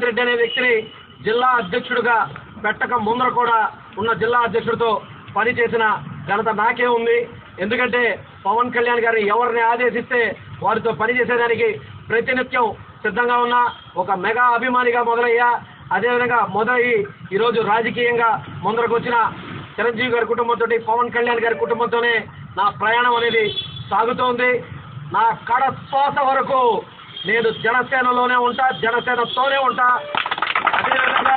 శ్రీకాంత్ రెడ్డి అనే వ్యక్తిని జిల్లా అధ్యక్షుడిగా పెట్టక ముందర కూడా ఉన్న జిల్లా అధ్యక్షుడితో పనిచేసిన ఘనత నాకే ఉంది. ఎందుకంటే పవన్ కళ్యాణ్ గారు ఎవరిని ఆదేశిస్తే వారితో పనిచేసేదానికి ప్రతినిత్యం సిద్ధంగా ఉన్న ఒక మెగా అభిమానిగా మొదలయ్యా. అదేవిధంగా మొదలయ్యి ఈరోజు రాజకీయంగా ముందరకు వచ్చిన చిరంజీవి గారి కుటుంబంతో పవన్ కళ్యాణ్ గారి కుటుంబంతోనే నా ప్రయాణం అనేది సాగుతోంది. నా కడ శ్వాస వరకు నేను జనసేనలోనే ఉంటా జనసేనతోనే ఉంటా. అదేవిధంగా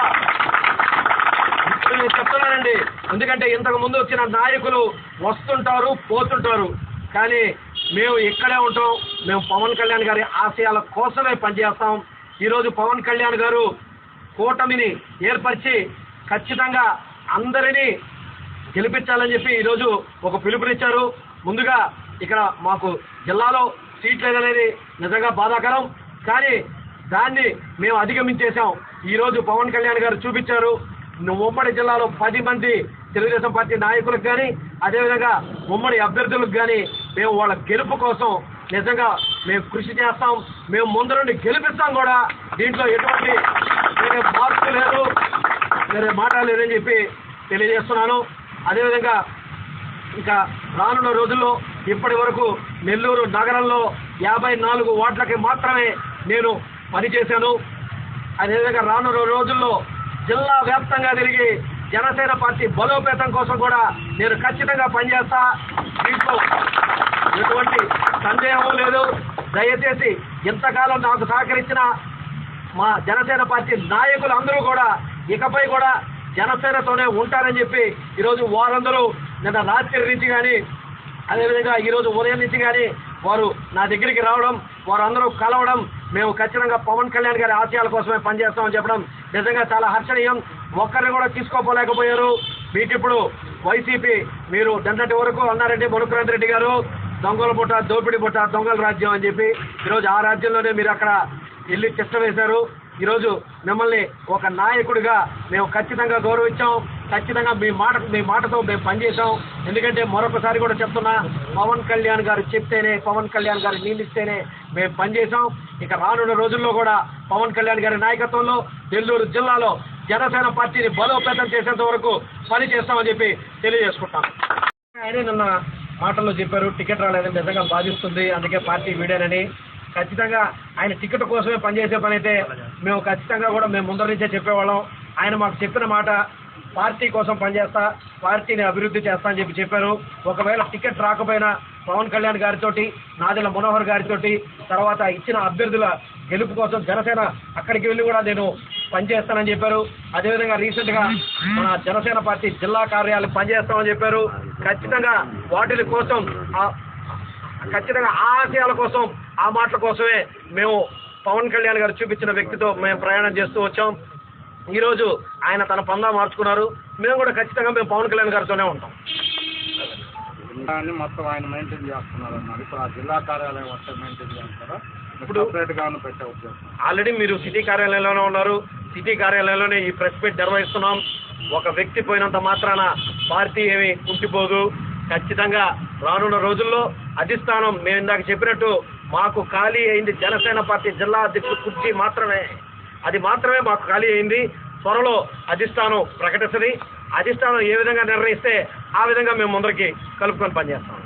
ఇప్పుడు నేను చెప్తున్నానండి. ఎందుకంటే ఇంతకు ముందు వచ్చిన నాయకులు వస్తుంటారు పోతుంటారు. కానీ మేము ఇక్కడే ఉంటాం. మేము పవన్ కళ్యాణ్ గారి ఆశయాల కోసమే పనిచేస్తాం. ఈరోజు పవన్ కళ్యాణ్ గారు కూటమిని ఏర్పరిచి ఖచ్చితంగా అందరినీ గెలిపించాలని చెప్పి ఈరోజు ఒక పిలుపునిచ్చారు. ముందుగా ఇక్కడ మాకు జిల్లాలో సీట్ లేదనేది నిజంగా బాధాకరం. కానీ దాన్ని మేము అధిగమించేశాం. ఈరోజు పవన్ కళ్యాణ్ గారు చూపించారు. ఉమ్మడి జిల్లాలో పది మంది తెలుగుదేశం పార్టీ నాయకులకు కానీ అదేవిధంగా ఉమ్మడి అభ్యర్థులకు కానీ మేము వాళ్ళ గెలుపు కోసం నిజంగా మేము కృషి చేస్తాం. మేము ముందు నుండి గెలిపిస్తాం కూడా. దీంట్లో ఎటువంటి వేరే మార్పు లేదు. వేరే మాట లేదని చెప్పి తెలియజేస్తున్నాను. అదేవిధంగా ఇంకా రానున్న రోజుల్లో ఇప్పటి వరకు నెల్లూరు నగరంలో యాభై నాలుగు వార్డులకి మాత్రమే నేను పనిచేశాను. అదేవిధంగా రానున్న రోజుల్లో జిల్లా వ్యాప్తంగా తిరిగి జనసేన పార్టీ బలోపేతం కోసం కూడా నేను ఖచ్చితంగా పనిచేస్తా. దీంట్లో ఎటువంటి సందేహం లేదు. దయచేసి ఇంతకాలం నాకు సహకరించిన మా జనసేన పార్టీ నాయకులు అందరూ కూడా ఇకపై కూడా జనసేనతోనే ఉంటారని చెప్పి ఈరోజు వారందరూ నిన్న రాత్రి నుంచి కానీ అదేవిధంగా ఈరోజు ఉదయం నుంచి కానీ వారు నా దగ్గరికి రావడం వారందరూ కలవడం మేము ఖచ్చితంగా పవన్ కళ్యాణ్ గారి ఆశయాల కోసమే పనిచేస్తామని చెప్పడం నిజంగా చాలా హర్షణీయం. ఒక్కరిని కూడా తీసుకోపోలేకపోయారు. మీకు ఇప్పుడు వైసీపీ మీరు నిన్నటి వరకు అన్నారంటే మనుకురంత్ రెడ్డి గారు దొంగల పుట్ట దోపిడి పుట్ట దొంగల రాజ్యం అని చెప్పి ఈరోజు ఆ రాజ్యంలోనే మీరు అక్కడ వెళ్ళి తిష్ట వేశారు. ఈరోజు మిమ్మల్ని ఒక నాయకుడిగా మేము ఖచ్చితంగా గౌరవించాం. ఖచ్చితంగా మీ మాట మీ మాటతో మేము పనిచేసాం ఎందుకంటే మరొకసారి కూడా చెప్తున్నా పవన్ కళ్యాణ్ గారు చెప్తేనే పవన్ కళ్యాణ్ గారు నియమిస్తేనే మేము పనిచేసాం ఇక రానున్న రోజుల్లో కూడా పవన్ కళ్యాణ్ గారి నాయకత్వంలో నెల్లూరు జిల్లాలో జనసేన పార్టీని బలోపేతం చేసేంత వరకు పని చేస్తామని చెప్పి తెలియజేసుకుంటాం. ఆయనే నిన్న మాటల్లో చెప్పారు టికెట్ రాలేదని నిజంగా బాధిస్తుంది. అందుకే పార్టీ వీడేనని. ఖచ్చితంగా ఆయన టికెట్ కోసమే పనిచేసే పని అయితే మేము ఖచ్చితంగా కూడా మేము ముందర నుంచే చెప్పేవాళ్ళం. ఆయన మాకు చెప్పిన మాట పార్టీ కోసం పనిచేస్తా పార్టీని అభివృద్ధి చేస్తా అని చెప్పి చెప్పారు. ఒకవేళ టికెట్ రాకపోయినా పవన్ కళ్యాణ్ గారితోటి నాదెల మనోహర్ గారితోటి తర్వాత ఇచ్చిన అభ్యర్థుల గెలుపు కోసం జనసేన అక్కడికి వెళ్ళి కూడా నేను పనిచేస్తానని చెప్పారు. అదేవిధంగా రీసెంట్గా మన జనసేన పార్టీ జిల్లా కార్యాలయం పనిచేస్తామని చెప్పారు. ఖచ్చితంగా వాటి కోసం ఖచ్చితంగా ఆ ఆశయాల కోసం ఆ మాటల కోసమే మేము పవన్ కళ్యాణ్ గారు చూపించిన వ్యక్తితో మేము ప్రయాణం చేస్తూ వచ్చాం. ఈరోజు ఆయన తన పందా మార్చుకున్నారు. మేము కూడా ఖచ్చితంగా మేము పవన్ కళ్యాణ్ గారితోనే ఉంటాం. మొత్తం ఆయన మెయింటైన్ చేస్తున్నారు అన్నారు ఇప్పుడు ఆ జిల్లా కార్యాలయం వస్తే మెయింటైన్ చేస్తారా ఇప్పుడు- ఆల్రెడీ మీరు సిటీ కార్యాలయంలోనే ఉన్నారు. సిటీ కార్యాలయంలోనే ఈ ప్రెస్ మీట్ నిర్వహిస్తున్నాం. ఒక వ్యక్తి పోయినంత మాత్రాన పార్టీ ఏమి కుంటిపోదు. ఖచ్చితంగా రానున్న రోజుల్లో అధిష్టానం మేము ఇందాక చెప్పినట్టు మాకు ఖాళీ అయింది జనసేన పార్టీ జిల్లా అధ్యక్షుడు కుర్చీ మాత్రమే. అది మాత్రమే మాకు ఖాళీ అయింది. త్వరలో అధిష్టానం ప్రకటిస్తుంది. అధిష్టానం ఏ విధంగా నిర్ణయిస్తే ఆ విధంగా మేము ముందరికి కలుపుకొని పనిచేస్తాం.